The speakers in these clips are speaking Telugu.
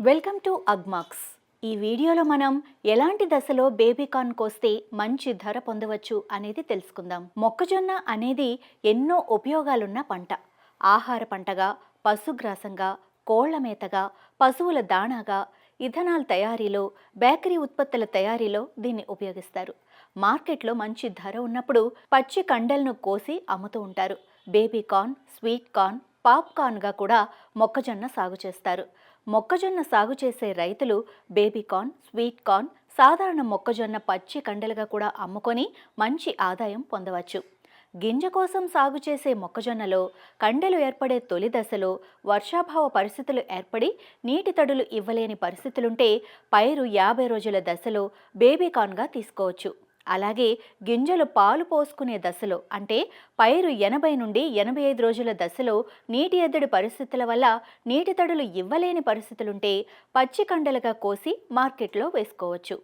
Welcome to Agmax. ఈ వీడియోలో మనం ఎలాంటి దశలో బేబీకార్న్ కోస్తే మంచి ధర పొందవచ్చు అనేది తెలుసుకుందాం. మొక్కజొన్న అనేది ఎన్నో ఉపయోగాలున్న పంట. ఆహార పంటగా పశుగ్రాసంగా కోళ్ళ మేతగా పశువుల దాణాగా ఇథనాల్ తయారీలో బేకరీ ఉత్పత్తుల తయారీలో దీన్ని ఉపయోగిస్తారు. మార్కెట్లో మంచి ధర ఉన్నప్పుడు పచ్చి కండలను కోసి అమ్ముతూ ఉంటారు. బేబీ కార్న్ స్వీట్ కార్న్ పాప్కార్న్గా కూడా మొక్కజొన్న సాగు చేస్తారు. మొక్కజొన్న సాగు చేసే రైతులు బేబీ కార్న్ స్వీట్ కార్న్ సాధారణ మొక్కజొన్న పచ్చి కండలుగా కూడా అమ్ముకొని మంచి ఆదాయం పొందవచ్చు. గింజ కోసం సాగు చేసే మొక్కజొన్నలో కండెలు ఏర్పడే తొలి దశలో వర్షాభావ పరిస్థితులు ఏర్పడి నీటి తడులు ఇవ్వలేని పరిస్థితులుంటే పైరు యాభై రోజుల దశలో బేబీ కార్న్గా తీసుకోవచ్చు. అలాగే గింజలు పాలు పోసుకునే దశలో అంటే పైరు ఎనభై నుండి ఎనభై ఐదు రోజుల దశలో నీటి ఎద్దడి పరిస్థితుల వల్ల నీటి తడులు ఇవ్వలేని పరిస్థితులుంటే పచ్చి కండలుగా కోసి మార్కెట్లో వేసుకోవచ్చు.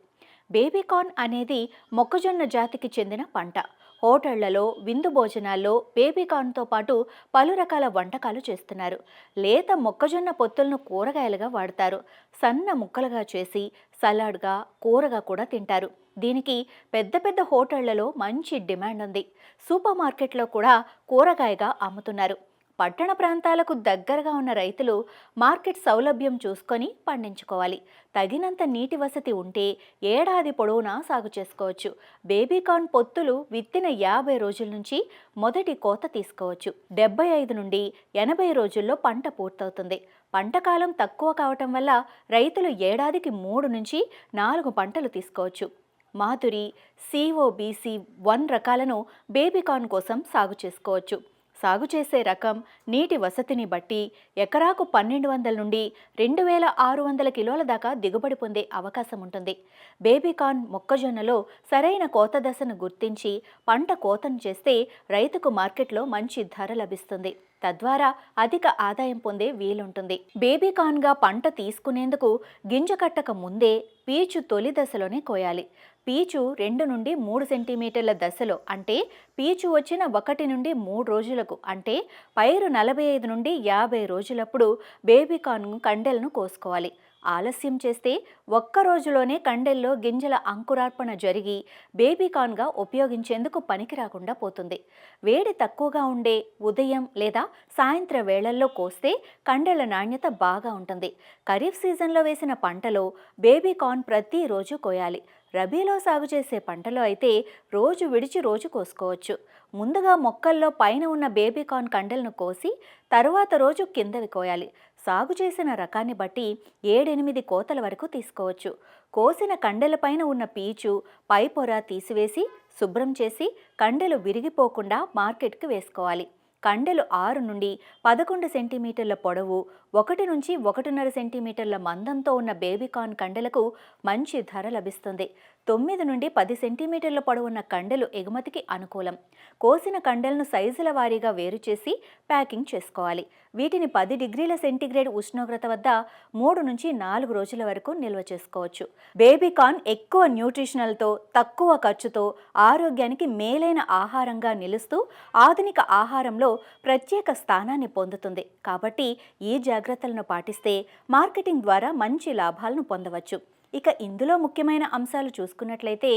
బేబీకార్న్ అనేది మొక్కజొన్న జాతికి చెందిన పంట. హోటళ్ళలో విందు భోజనాల్లో బేబీకార్న్తో పాటు పలు రకాల వంటకాలు చేస్తున్నారు. లేత మొక్కజొన్న పొత్తులను కూరగాయలుగా వాడతారు. సన్న ముక్కలుగా చేసి సలాడ్గా కూరగా కూడా తింటారు. దీనికి పెద్ద పెద్ద హోటళ్ళలో మంచి డిమాండ్ ఉంది సూపర్ మార్కెట్లో కూడా కూరగాయగా అమ్ముతున్నారు. పట్టణ ప్రాంతాలకు దగ్గరగా ఉన్న రైతులు మార్కెట్ సౌలభ్యం చూసుకొని పండించుకోవాలి. తగినంత నీటి వసతి ఉంటే ఏడాది పొడవునా సాగు చేసుకోవచ్చు. బేబీకార్న్ పొత్తులు విత్తిన యాభై రోజుల నుంచి మొదటి కోత తీసుకోవచ్చు. డెబ్బై ఐదు నుండి ఎనభై రోజుల్లో పంట పూర్తవుతుంది. పంట కాలం తక్కువ కావటం వల్ల రైతులు ఏడాదికి మూడు నుంచి నాలుగు పంటలు తీసుకోవచ్చు. మాధురి సిఓబిసి వన్ రకాలను బేబీకార్న్ కోసం సాగు చేసుకోవచ్చు. సాగు చేసే రకం నీటి వసతిని బట్టి ఎకరాకు పన్నెండు వందల నుండి రెండు వేల ఆరు వందల కిలోల దాకా దిగుబడి పొందే అవకాశం ఉంటుంది. బేబీకార్న్ మొక్కజొన్నలో సరైన కోత దశను గుర్తించి పంట కోతను చేస్తే రైతుకు మార్కెట్లో మంచి ధర లభిస్తుంది. తద్వారా అధిక ఆదాయం పొందే వీలుంటుంది. బేబీకాన్గా పంట తీసుకునేందుకు గింజ కట్టక ముందే పీచు తొలి దశలోనే కోయాలి. పీచు రెండు నుండి మూడు సెంటీమీటర్ల దశలో అంటే పీచు వచ్చిన ఒకటి నుండి మూడు రోజులకు అంటే పైరు నలభై ఐదు నుండి యాభై రోజులప్పుడు బేబీకార్న్ కండెలను కోసుకోవాలి. ఆలస్యం చేస్తే ఒక్క రోజులోనే కండెల్లో గింజల అంకురార్పణ జరిగి బేబీకాన్గా ఉపయోగించేందుకు పనికి రాకుండా పోతుంది. వేడి తక్కువగా ఉండే ఉదయం లేదా సాయంత్ర వేళల్లో కోస్తే కండెల నాణ్యత బాగా ఉంటుంది. ఖరీఫ్ సీజన్లో వేసిన పంటలో బేబీకాన్ ప్రతిరోజు కోయాలి. రబీలో సాగు చేసే పంటలో అయితే రోజు విడిచి రోజు కోసుకోవచ్చు. ముందుగా మొక్కల్లో పైన ఉన్న బేబీకార్న్ కండెలను కోసి తరువాత రోజు కిందవి కోయాలి. సాగు చేసిన రకాన్ని బట్టి ఏడెనిమిది కోతల వరకు తీసుకోవచ్చు. కోసిన కండెలపైన ఉన్న పీచు పై పొర తీసివేసి శుభ్రం చేసి కండెలు విరిగిపోకుండా మార్కెట్కి వేసుకోవాలి. కండెలు ఆరు నుండి పదకొండు సెంటీమీటర్ల పొడవు ఒకటి నుంచి ఒకటిన్నర సెంటీమీటర్ల మందంతో ఉన్న బేబీకార్న్ కండెలకు మంచి ధర లభిస్తుంది. తొమ్మిది నుండి పది సెంటీమీటర్ల పొడవున్న కండెలు ఎగుమతికి అనుకూలం. కోసిన కండెలను సైజుల వారీగా వేరు చేసి ప్యాకింగ్ చేసుకోవాలి. వీటిని పది డిగ్రీల సెంటీగ్రేడ్ ఉష్ణోగ్రత వద్ద మూడు నుంచి నాలుగు రోజుల వరకు నిల్వ చేసుకోవచ్చు. బేబీకార్న్ ఎక్కువ న్యూట్రిషనల్తో తక్కువ ఖర్చుతో ఆరోగ్యానికి మేలైన ఆహారంగా నిలుస్తూ ఆధునిక ఆహారంలో ప్రత్యేక స్థానాన్ని పొందుతుంది. కాబట్టి ఈ జాగ్రత్తలను పాటిస్తే మార్కెటింగ్ ద్వారా మంచి లాభాలను పొందవచ్చు. ఇక ఇందులో ముఖ్యమైన అంశాలు చూసుకున్నట్లయితే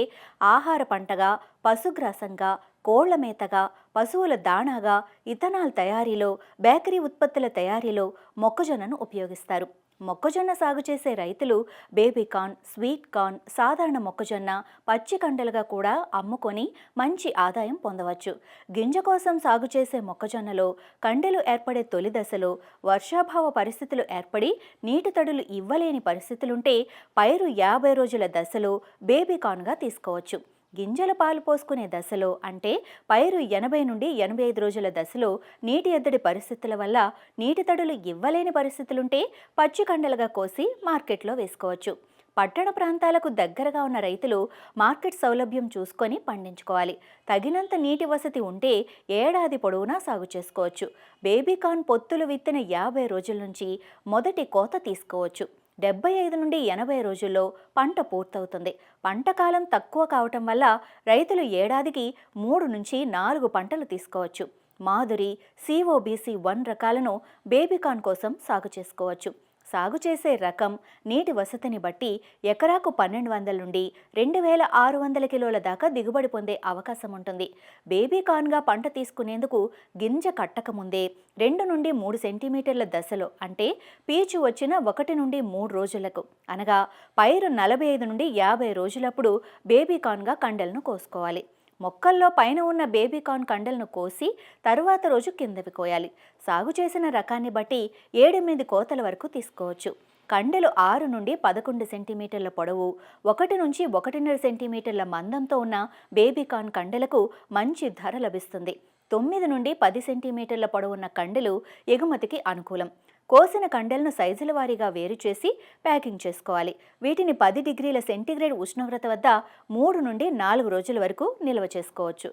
ఆహార పంటగా పశుగ్రాసంగా కోళ్ళ మేతగా పశువుల దాణాగా ఇథనాల్ తయారీలో బేకరీ ఉత్పత్తుల తయారీలో మొక్కజొన్నను ఉపయోగిస్తారు. మొక్కజొన్న సాగు చేసే రైతులు బేబీ కార్న్ స్వీట్ కార్న్ సాధారణ మొక్కజొన్న పచ్చి కండలుగా కూడా అమ్ముకొని మంచి ఆదాయం పొందవచ్చు. గింజ కోసం సాగు చేసే మొక్కజొన్నలో కండెలు ఏర్పడే తొలి దశలో వర్షాభావ పరిస్థితులు ఏర్పడి నీటి తడులు ఇవ్వలేని పరిస్థితులుంటే పైరు యాభై రోజుల దశలో బేబీ కార్న్గా తీసుకోవచ్చు. గింజల పాలు పోసుకునే దశలో అంటే పైరు ఎనభై నుండి ఎనభై ఐదు రోజుల దశలో నీటి ఎద్దడి పరిస్థితుల వల్ల నీటి తడులు ఇవ్వలేని పరిస్థితులుంటే పచ్చి కండలుగా కోసి మార్కెట్లో వేసుకోవచ్చు. పట్టణ ప్రాంతాలకు దగ్గరగా ఉన్న రైతులు మార్కెట్ సౌలభ్యం చూసుకొని పండించుకోవాలి. తగినంత నీటి వసతి ఉంటే ఏడాది పొడవునా సాగు చేసుకోవచ్చు. బేబీకార్న్ పొత్తులు విత్తిన యాభై రోజుల నుంచి మొదటి కోత తీసుకోవచ్చు. డెబ్బై ఐదు నుండి ఎనభై రోజుల్లో పంట పూర్తవుతుంది. పంట కాలం తక్కువ కావటం వల్ల రైతులు ఏడాదికి మూడు నుంచి నాలుగు పంటలు తీసుకోవచ్చు. మాధురి సిఓబిసి వన్ రకాలను బేబీకాన్ కోసం సాగు చేసుకోవచ్చు. సాగు చేసే రకం నీటి వసతిని బట్టి ఎకరాకు పన్నెండు వందల నుండి రెండు వేల ఆరు వందల కిలోల దాకా దిగుబడి పొందే అవకాశం ఉంటుంది. బేబీ కార్న్గా పంట తీసుకునేందుకు గింజ కట్టకముందే రెండు నుండి మూడు సెంటీమీటర్ల దశలో అంటే పీచు వచ్చిన ఒకటి నుండి మూడు రోజులకు అనగా పైరు నలభై ఐదు నుండి యాభై రోజులప్పుడు బేబీ కార్న్గా కండలను కోసుకోవాలి. మొక్కల్లో పైన ఉన్న బేబీ కార్న్ కండలను కోసి తరువాత రోజు కిందవి కోయాలి. సాగు చేసిన రకాన్ని బట్టి ఏడెనిమిది కోతల వరకు తీసుకోవచ్చు. కండలు ఆరు నుండి పదకొండు సెంటీమీటర్ల పొడవు ఒకటి నుంచి ఒకటిన్నర సెంటీమీటర్ల మందంతో ఉన్న బేబీ కార్న్ కండలకు మంచి ధర లభిస్తుంది. తొమ్మిది నుండి పది సెంటీమీటర్ల పొడవున్న కండలు ఎగుమతికి అనుకూలం. కోసిన కండలను సైజుల వారీగా వేరు చేసి ప్యాకింగ్ చేసుకోవాలి. వీటిని పది డిగ్రీల సెంటీగ్రేడ్ ఉష్ణోగ్రత వద్ద మూడు నుండి నాలుగు రోజుల వరకు నిల్వ చేసుకోవచ్చు.